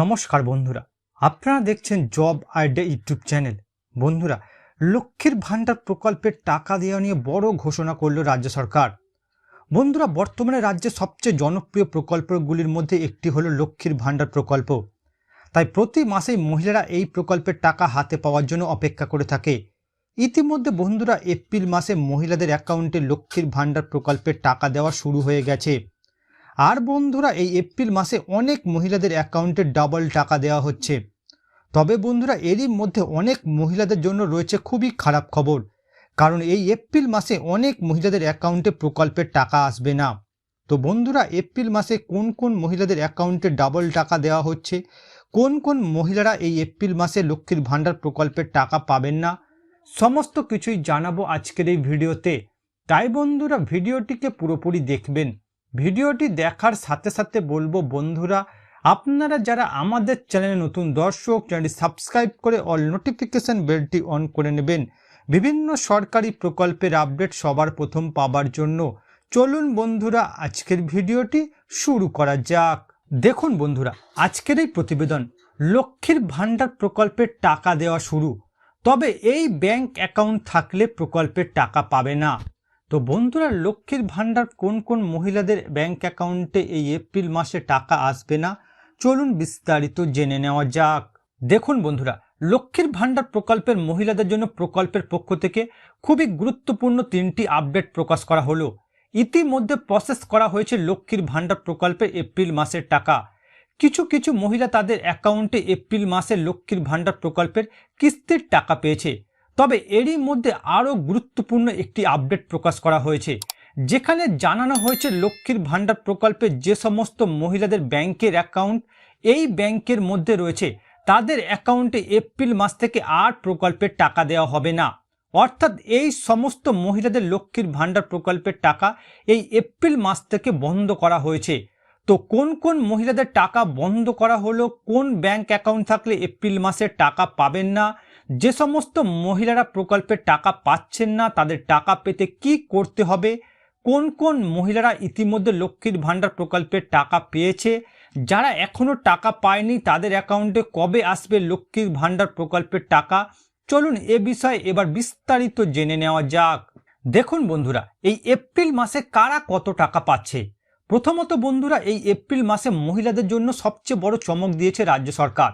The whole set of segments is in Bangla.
নমস্কার বন্ধুরা, আপনারা দেখছেন জব আইডিয়া ইউটিউব চ্যানেল। বন্ধুরা, লক্ষ্মীর ভাণ্ডার প্রকল্পের টাকা দেওয়া নিয়ে বড় ঘোষণা করল রাজ্য সরকার। বন্ধুরা, বর্তমানে রাজ্যের সবচেয়ে জনপ্রিয় প্রকল্পগুলির মধ্যে একটি হলো লক্ষ্মীর ভাণ্ডার প্রকল্প। তাই প্রতি মাসেই মহিলারা এই প্রকল্পের টাকা হাতে পাওয়ার জন্য অপেক্ষা করে থাকে। ইতিমধ্যে বন্ধুরা, এপ্রিল মাসে মহিলাদের অ্যাকাউন্টে লক্ষ্মীর ভাণ্ডার প্রকল্পের টাকা দেওয়া শুরু হয়ে গেছে। আর বন্ধুরা, এই এপ্রিল মাসে অনেক মহিলাদের অ্যাকাউন্টে ডাবল টাকা দেওয়া হচ্ছে। তবে বন্ধুরা, এরই মধ্যে অনেক মহিলাদের জন্য রয়েছে খুবই খারাপ খবর। কারণ এই এপ্রিল মাসে অনেক মহিলাদের অ্যাকাউন্টে প্রকল্পের টাকা আসবে না। তো বন্ধুরা, এপ্রিল মাসে কোন কোন মহিলাদের অ্যাকাউন্টে ডাবল টাকা দেওয়া হচ্ছে? কোন কোন মহিলারা এই এপ্রিল মাসে লক্ষ্মীর ভাণ্ডার প্রকল্পের টাকা পাবেন না? সমস্ত কিছুই জানাব আজকের এই ভিডিওতে। তাই বন্ধুরা, ভিডিওটিকে পুরোপুরি দেখবেন। ভিডিওটি দেখার সাথে সাথে বলব বন্ধুরা, আপনারা যারা আমাদের চ্যানেলে নতুন দর্শক, চ্যানেলটি সাবস্ক্রাইব করে অল নোটিফিকেশন বেলটি অন করে নেবেন। বিভিন্ন সরকারি প্রকল্পের আপডেট সবার প্রথম পাবার জন্য চলুন বন্ধুরা, আজকের ভিডিওটি শুরু করা যাক। দেখুন বন্ধুরা, আজকের এই প্রতিবেদন, লক্ষ্মীর ভাণ্ডার প্রকল্পের টাকা দেওয়া শুরু। তবে এই ব্যাংক অ্যাকাউন্ট থাকলে প্রকল্পের টাকা পাবে না। তো বন্ধুরা, লক্ষ্মীর ভাণ্ডার কোন কোন মহিলাদের ব্যাংক অ্যাকাউন্টে এই এপ্রিল মাসে টাকা আসবে না? চলুন বিস্তারিত জেনে নেওয়া যাক। দেখুন বন্ধুরা, লক্ষ্মীর ভাণ্ডার প্রকল্পের মহিলাদের জন্য প্রকল্পের পক্ষ থেকে খুবই গুরুত্বপূর্ণ তিনটি আপডেট প্রকাশ করা হলো। ইতিমধ্যে প্রসেস করা হয়েছে লক্ষ্মীর ভাণ্ডার প্রকল্পের এপ্রিল মাসের টাকা। কিছু কিছু মহিলা তাদের অ্যাকাউন্টে এপ্রিল মাসে লক্ষ্মীর ভাণ্ডার প্রকল্পের কিস্তির টাকা পেয়েছে। তবে এরই মধ্যে আরও গুরুত্বপূর্ণ একটি আপডেট প্রকাশ করা হয়েছে, যেখানে জানানো হয়েছে লক্ষ্মীর ভাণ্ডার প্রকল্পে যে সমস্ত মহিলাদের ব্যাংকের অ্যাকাউন্ট, এই ব্যাংকের মধ্যে রয়েছে তাদের অ্যাকাউন্টে এপ্রিল মাস থেকে আর প্রকল্পের টাকা দেওয়া হবে না। অর্থাৎ এই সমস্ত মহিলাদের লক্ষ্মীর ভাণ্ডার প্রকল্পের টাকা এই এপ্রিল মাস থেকে বন্ধ করা হয়েছে। তো কোন কোন মহিলাদের টাকা বন্ধ করা হলো, কোন ব্যাংক অ্যাকাউন্ট থাকলে এপ্রিল মাসে টাকা পাবেন না যে সমস্ত মহিলারা প্রকল্পের টাকা পাচ্ছেন না, তাদের টাকা পেতে কি করতে হবে? কোন কোন মহিলারা ইতিমধ্যে লক্ষ্মীর ভাণ্ডার প্রকল্পের টাকা পেয়েছে? যারা এখনও টাকা পায়নি, তাদের অ্যাকাউন্টে কবে আসবে লক্ষ্মীর ভাণ্ডার প্রকল্পের টাকা? চলুন এ বিষয়ে এবার বিস্তারিত জেনে নেওয়া যাক। দেখুন বন্ধুরা, এই এপ্রিল মাসে কারা কত টাকা পাচ্ছে? প্রথমত বন্ধুরা, এই এপ্রিল মাসে মহিলাদের জন্য সবচেয়ে বড় চমক দিয়েছে রাজ্য সরকার।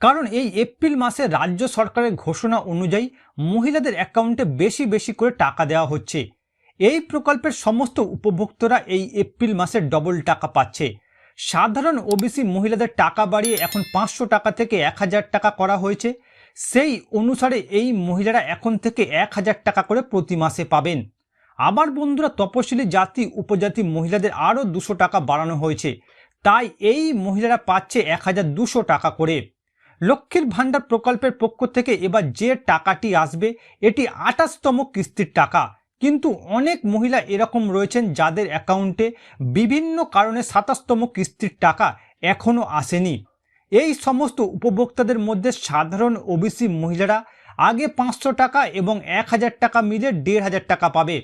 কারণ এই এপ্রিল মাসে রাজ্য সরকারের ঘোষণা অনুযায়ী মহিলাদের অ্যাকাউন্টে বেশি বেশি করে টাকা দেওয়া হচ্ছে। এই প্রকল্পের সমস্ত উপভোক্তরা এই এপ্রিল মাসে ডবল টাকা পাচ্ছে। সাধারণ ওবিসি মহিলাদের টাকা বাড়িয়ে এখন পাঁচশো টাকা থেকে এক হাজার টাকা করা হয়েছে। সেই অনুসারে এই মহিলারা এখন থেকে এক হাজার টাকা করে প্রতি মাসে পাবেন। আবার বন্ধুরা তপশিলি জাতি উপজাতি মহিলাদের আরও দুশো টাকা বাড়ানো হয়েছে। তাই এই মহিলারা পাচ্ছে এক হাজার দুশো টাকা করে। লক্ষ্মীর ভাণ্ডার প্রকল্পের পক্ষ থেকে এবার যে টাকাটি আসবে, এটি আঠাশতম কিস্তির টাকা। কিন্তু অনেক মহিলা এরকম রয়েছেন যাদের অ্যাকাউন্টে বিভিন্ন কারণে সাতাশতম কিস্তির টাকা এখনও আসেনি। এই সমস্ত উপভোক্তাদের মধ্যে সাধারণ ওবিসি মহিলারা আগে পাঁচশো টাকা এবং এক হাজার টাকা মিলে দেড় হাজার টাকা পাবে।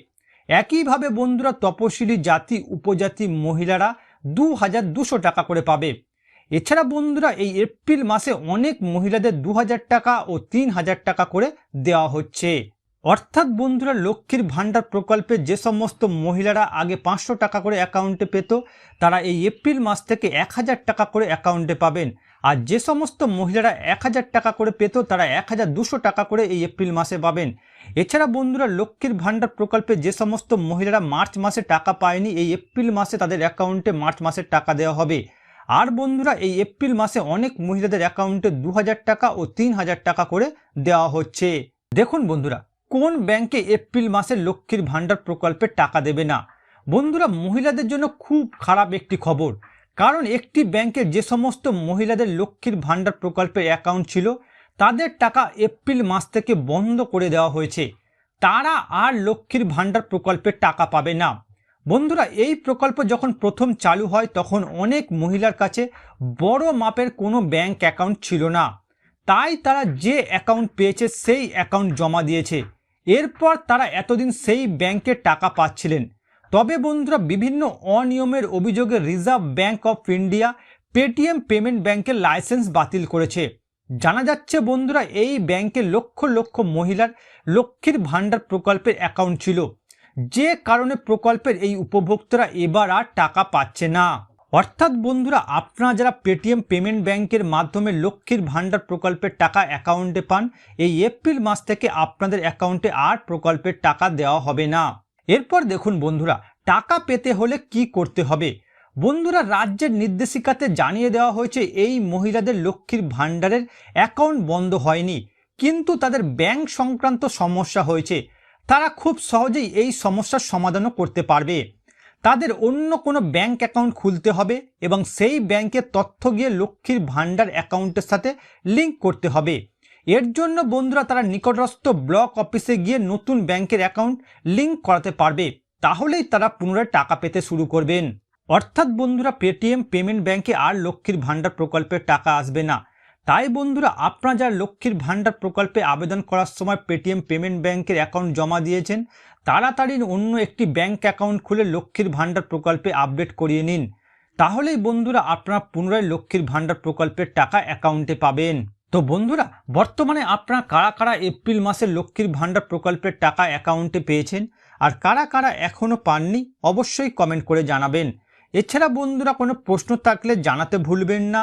একইভাবে বন্ধুরা, তপশিলি জাতি, উপজাতি মহিলারা দু হাজার দুশো টাকা করে পাবে। এছাড়া বন্ধুরা এই এপ্রিল মাসে অনেক মহিলাদের দু হাজার টাকা ও তিন হাজার টাকা করে দেওয়া হচ্ছে। অর্থাৎ বন্ধুরা লক্ষ্মীর ভাণ্ডার প্রকল্পে যে সমস্ত মহিলারা আগে পাঁচশো টাকা করে অ্যাকাউন্টে পেত, তারা এই এপ্রিল মাস থেকে এক হাজার টাকা করে অ্যাকাউন্টে পাবেন। আর যে সমস্ত মহিলারা এক হাজার টাকা করে পেত, তারা এক হাজার দুশো টাকা করে এই এপ্রিল মাসে পাবেন। এছাড়া বন্ধুরা লক্ষ্মীর ভাণ্ডার প্রকল্পে যে সমস্ত মহিলারা মার্চ মাসে টাকা পায়নি, এই এপ্রিল মাসে তাদের অ্যাকাউন্টে মার্চ মাসের টাকা দেওয়া হবে। আর বন্ধুরা এই এপ্রিল মাসে অনেক মহিলাদের অ্যাকাউন্টে দু হাজার টাকা ও তিন হাজার টাকা করে দেওয়া হচ্ছে। দেখুন বন্ধুরা, কোন ব্যাংকে এপ্রিল মাসে লক্ষ্মীর ভাণ্ডার প্রকল্পে টাকা দেবে না? বন্ধুরা, মহিলাদের জন্য খুব খারাপ একটি খবর। কারণ একটি ব্যাংকে যে সমস্ত মহিলাদের লক্ষ্মীর ভাণ্ডার প্রকল্পের অ্যাকাউন্ট ছিল, তাদের টাকা এপ্রিল মাস থেকে বন্ধ করে দেওয়া হয়েছে। তারা আর লক্ষ্মীর ভাণ্ডার প্রকল্পের টাকা পাবে না। বন্ধুরা, এই প্রকল্প যখন প্রথম চালু হয়, তখন অনেক মহিলার কাছে বড় মাপের কোনো ব্যাংক অ্যাকাউন্ট ছিল না। তাই তারা যে অ্যাকাউন্ট পেয়েছে, সেই অ্যাকাউন্ট জমা দিয়েছে। এরপর তারা এতদিন সেই ব্যাংকে টাকা পাচ্ছিলেন। তবে বন্ধুরা, বিভিন্ন অনিয়মের অভিযোগে Reserve Bank of India Paytm payment ব্যাংকের লাইসেন্স বাতিল করেছে। জানা যাচ্ছে বন্ধুরা, এই ব্যাংকে লক্ষ লক্ষ মহিলার লক্ষ্মীর ভাণ্ডার প্রকল্পের অ্যাকাউন্ট ছিল। যে কারণে প্রকল্পের এই উপভোক্তারা এবার আর টাকা পাচ্ছে না। অর্থাৎ বন্ধুরা, আপনারা যারা পেটিএম পেমেন্ট ব্যাংকের মাধ্যমে লক্ষ্মীর ভাণ্ডার প্রকল্পের টাকা অ্যাকাউন্টে পান, এই এপ্রিল মাস থেকে আপনাদের অ্যাকাউন্টে আর প্রকল্পের টাকা দেওয়া হবে না। এরপর দেখুন বন্ধুরা, টাকা পেতে হলে কি করতে হবে? বন্ধুরা, রাজ্যের নির্দেশিকাতে জানিয়ে দেওয়া হয়েছে, এই মহিলাদের লক্ষ্মীর ভাণ্ডারের অ্যাকাউন্ট বন্ধ হয়নি। কিন্তু তাদের ব্যাংক সংক্রান্ত সমস্যা হয়েছে। তারা খুব সহজেই এই সমস্যার সমাধানও করতে পারবে। তাদের অন্য কোনো ব্যাংক অ্যাকাউন্ট খুলতে হবে এবং সেই ব্যাংকের তথ্য গিয়ে লক্ষ্মীর ভাণ্ডার অ্যাকাউন্টের সাথে লিঙ্ক করতে হবে। এর জন্য বন্ধুরা তারা নিকটস্থ ব্লক অফিসে গিয়ে নতুন ব্যাংকের অ্যাকাউন্ট লিঙ্ক করাতে পারবে। তাহলেই তারা পুনরায় টাকা পেতে শুরু করবেন। অর্থাৎ বন্ধুরা, পেটিএম পেমেন্ট ব্যাংকে আর লক্ষ্মীর ভাণ্ডার প্রকল্পের টাকা আসবে না। তাই বন্ধুরা, আপনারা যারা লক্ষ্মীর ভাণ্ডার প্রকল্পে আবেদন করার সময় পেটিএম পেমেন্ট ব্যাংকের অ্যাকাউন্ট জমা দিয়েছেন, তাড়াতাড়ি অন্য একটি ব্যাংক অ্যাকাউন্ট খুলে লক্ষ্মীর ভাণ্ডার প্রকল্পে আপডেট করিয়ে নিন। তাহলেই বন্ধুরা, আপনারা পুনরায় লক্ষ্মীর ভাণ্ডার প্রকল্পের টাকা অ্যাকাউন্টে পাবেন। তো বন্ধুরা, বর্তমানে আপনারা কারা কারা এপ্রিল মাসে লক্ষ্মীর ভাণ্ডার প্রকল্পের টাকা অ্যাকাউন্টে পেয়েছেন আর কারা কারা এখনও পাননি, অবশ্যই কমেন্ট করে জানাবেন। এছাড়া বন্ধুরা, কোনো প্রশ্ন থাকলে জানাতে ভুলবেন না।